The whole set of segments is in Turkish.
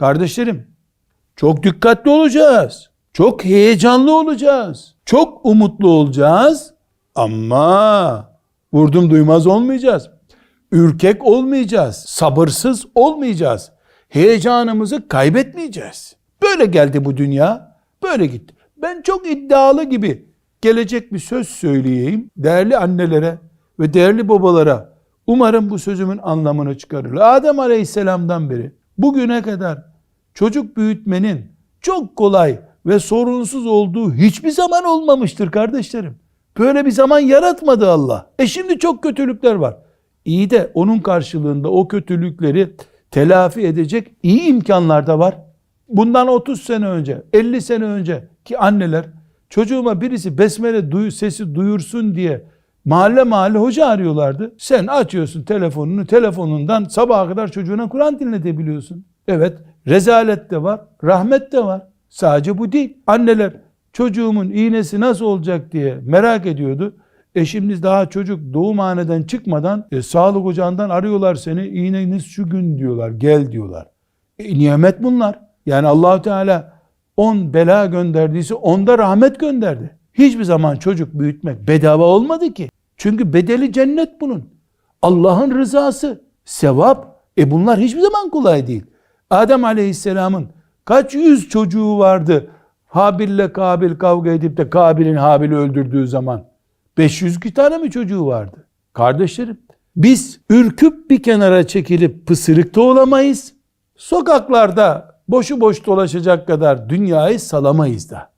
Kardeşlerim, çok dikkatli olacağız. Çok heyecanlı olacağız. Çok umutlu olacağız. Ama vurdum duymaz olmayacağız. Ürkek olmayacağız. Sabırsız olmayacağız. Heyecanımızı kaybetmeyeceğiz. Böyle geldi bu dünya. Böyle gitti. Ben çok iddialı gibi gelecek bir söz söyleyeyim. Değerli annelere ve değerli babalara umarım bu sözümün anlamını çıkarırlar. Adem Aleyhisselam'dan beri bugüne kadar çocuk büyütmenin çok kolay ve sorunsuz olduğu hiçbir zaman olmamıştır kardeşlerim. Böyle bir zaman yaratmadı Allah. E şimdi çok kötülükler var. İyi de onun karşılığında o kötülükleri telafi edecek iyi imkanlar da var. Bundan 30 sene önce, 50 sene önce ki anneler çocuğuma birisi besmele duy, sesi duyursun diye mahalle mahalle hoca arıyorlardı. Sen açıyorsun telefonunu, telefonundan sabaha kadar çocuğuna Kur'an dinletebiliyorsun. Evet, rezalet de var, rahmet de var. Sadece bu değil. Anneler çocuğumun iğnesi nasıl olacak diye merak ediyordu. E şimdi daha çocuk doğumhaneden çıkmadan e, sağlık ocağından arıyorlar seni. İğneniz şu gün diyorlar. Gel diyorlar. E, nimet bunlar. Yani Allahu Teala 10 bela gönderdiyse onda rahmet gönderdi. Hiçbir zaman çocuk büyütmek bedava olmadı ki. Çünkü bedeli cennet bunun. Allah'ın rızası, sevap. E bunlar hiçbir zaman kolay değil. Adem Aleyhisselam'ın kaç yüz çocuğu vardı Habil'le Kabil kavga edip de Kabil'in Habil'i öldürdüğü zaman 500 tane mi çocuğu vardı? Kardeşlerim biz ürküp bir kenara çekilip pısırıkta olamayız. Sokaklarda boşu boş dolaşacak kadar dünyayı salamayız da.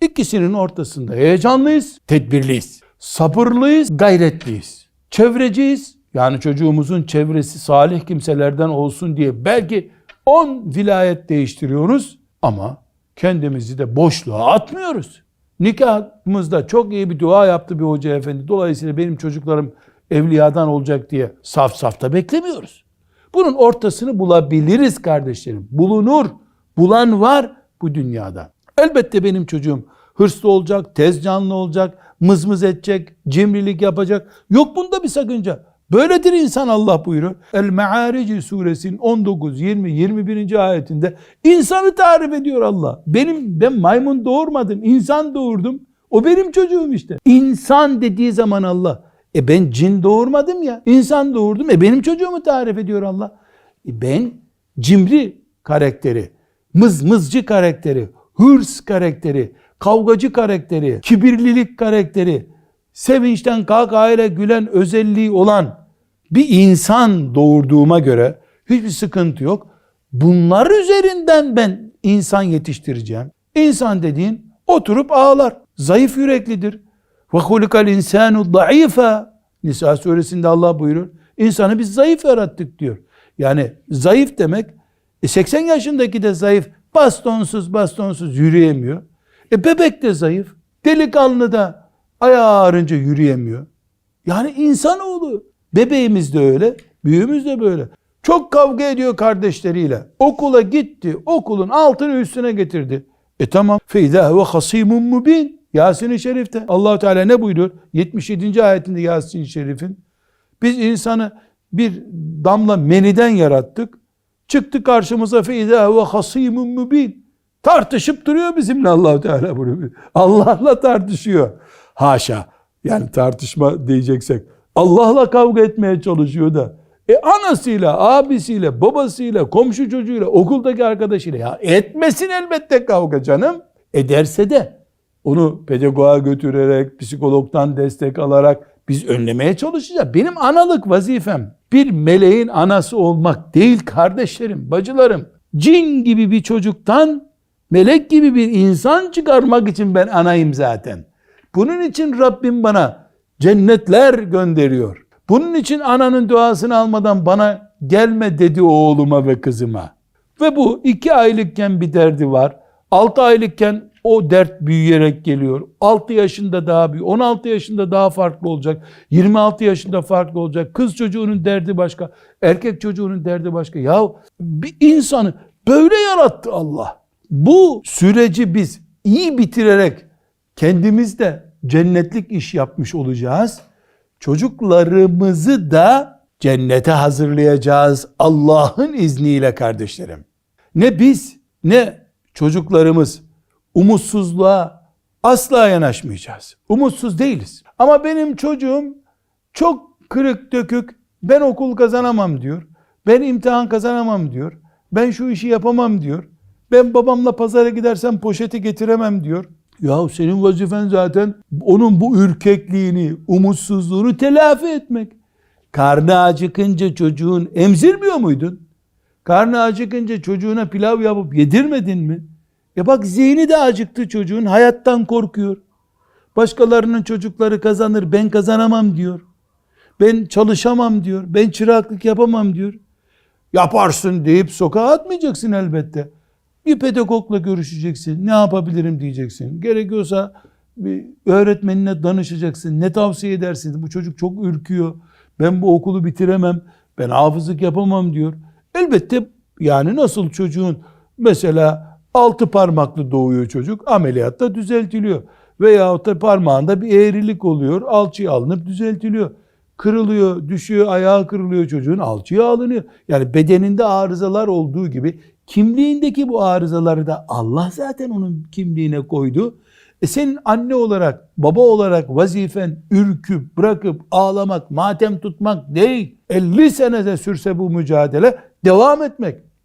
İkisinin ortasında heyecanlıyız, tedbirliyiz. Sabırlıyız, gayretliyiz. Çevreciyiz. Yani çocuğumuzun çevresi salih kimselerden olsun diye belki 10 vilayet değiştiriyoruz ama kendimizi de boşluğa atmıyoruz. Nikahımızda çok iyi bir dua yaptı bir hoca efendi. Dolayısıyla benim çocuklarım evliyadan olacak diye saf safta beklemiyoruz. Bunun ortasını bulabiliriz kardeşlerim. Bulunur. Bulan var bu dünyada. Elbette benim çocuğum hırslı olacak, tez canlı olacak, mızmız edecek, cimrilik yapacak. Yok bunda bir sakınca. Böyledir insan Allah buyuruyor. El-Me'arici suresinin 19, 20, 21. ayetinde insanı tarif ediyor Allah. Benim ben maymun doğurmadım, insan doğurdum. O benim çocuğum işte. İnsan dediği zaman Allah. E ben cin doğurmadım ya. İnsan doğurdum. E benim çocuğumu tarif ediyor Allah. E ben cimri karakteri, mızmızcı karakteri, hırs karakteri, kavgacı karakteri, kibirlilik karakteri, sevinçten kahkahayla gülen özelliği olan bir insan doğurduğuma göre hiçbir sıkıntı yok. Bunlar üzerinden ben insan yetiştireceğim. İnsan dediğin oturup ağlar. Zayıf yüreklidir. Ve hulikal insanu zayıfa. Nisa suresinde Allah buyurur. İnsanı biz zayıf yarattık diyor. Yani zayıf demek e 80 yaşındaki de zayıf. Bastonsuz bastonsuz yürüyemiyor. E bebek de zayıf. Delikanlı da ayağı ağrınca yürüyemiyor. Yani insanoğlu. Bebeğimiz de öyle, büyüğümüz de böyle. Çok kavga ediyor kardeşleriyle. Okula gitti, okulun altını üstüne getirdi. E tamam. Feyda ve hasimun mubin. Yasin-i Şerif'te allah Teala ne buyuruyor? 77. ayetinde Yasin-i Şerif'in. Biz insanı bir damla meniden yarattık. Çıktı karşımıza feyda ve hasimun mubin. Tartışıp duruyor bizimle allah Teala bunu. Allah'la tartışıyor. Haşa. Yani tartışma diyeceksek. Allah'la kavga etmeye çalışıyor da. E anasıyla, abisiyle, babasıyla, komşu çocuğuyla, okuldaki arkadaşıyla ya etmesin elbette kavga canım. Ederse de onu pedagoğa götürerek, psikologdan destek alarak biz önlemeye çalışacağız. Benim analık vazifem bir meleğin anası olmak değil kardeşlerim, bacılarım. Cin gibi bir çocuktan melek gibi bir insan çıkarmak için ben anayım zaten. Bunun için Rabbim bana cennetler gönderiyor. Bunun için ananın duasını almadan bana gelme dedi oğluma ve kızıma. Ve bu iki aylıkken bir derdi var. Altı aylıkken o dert büyüyerek geliyor. 6 yaşında daha büyük, 16 yaşında daha farklı olacak. 26 yaşında farklı olacak. Kız çocuğunun derdi başka, erkek çocuğunun derdi başka. Ya bir insanı böyle yarattı Allah. Bu süreci biz iyi bitirerek kendimizde cennetlik iş yapmış olacağız. Çocuklarımızı da cennete hazırlayacağız Allah'ın izniyle kardeşlerim. Ne biz ne çocuklarımız umutsuzluğa asla yanaşmayacağız. Umutsuz değiliz. Ama benim çocuğum çok kırık dökük ben okul kazanamam diyor. Ben imtihan kazanamam diyor. Ben şu işi yapamam diyor. Ben babamla pazara gidersem poşeti getiremem diyor. Ya senin vazifen zaten onun bu ürkekliğini, umutsuzluğunu telafi etmek. Karnı acıkınca çocuğun emzirmiyor muydun? Karnı acıkınca çocuğuna pilav yapıp yedirmedin mi? E bak zihni de acıktı çocuğun, hayattan korkuyor. Başkalarının çocukları kazanır, ben kazanamam diyor. Ben çalışamam diyor, ben çıraklık yapamam diyor. Yaparsın deyip sokağa atmayacaksın elbette. Bir pedagogla görüşeceksin, ne yapabilirim diyeceksin. Gerekiyorsa bir öğretmenine danışacaksın, ne tavsiye edersin? Bu çocuk çok ürküyor, ben bu okulu bitiremem, ben hafızlık yapamam diyor. Elbette yani nasıl çocuğun mesela altı parmaklı doğuyor çocuk ameliyatta düzeltiliyor. Veyahut da parmağında bir eğrilik oluyor alçıya alınıp düzeltiliyor. Kırılıyor, düşüyor, ayağı kırılıyor çocuğun alçıya alınıyor. Yani bedeninde arızalar olduğu gibi kimliğindeki bu arızaları da Allah zaten onun kimliğine koydu. E senin anne olarak, baba olarak vazifen ürküp, bırakıp, ağlamak, matem tutmak değil. 50 senede sürse bu mücadele devam etmek.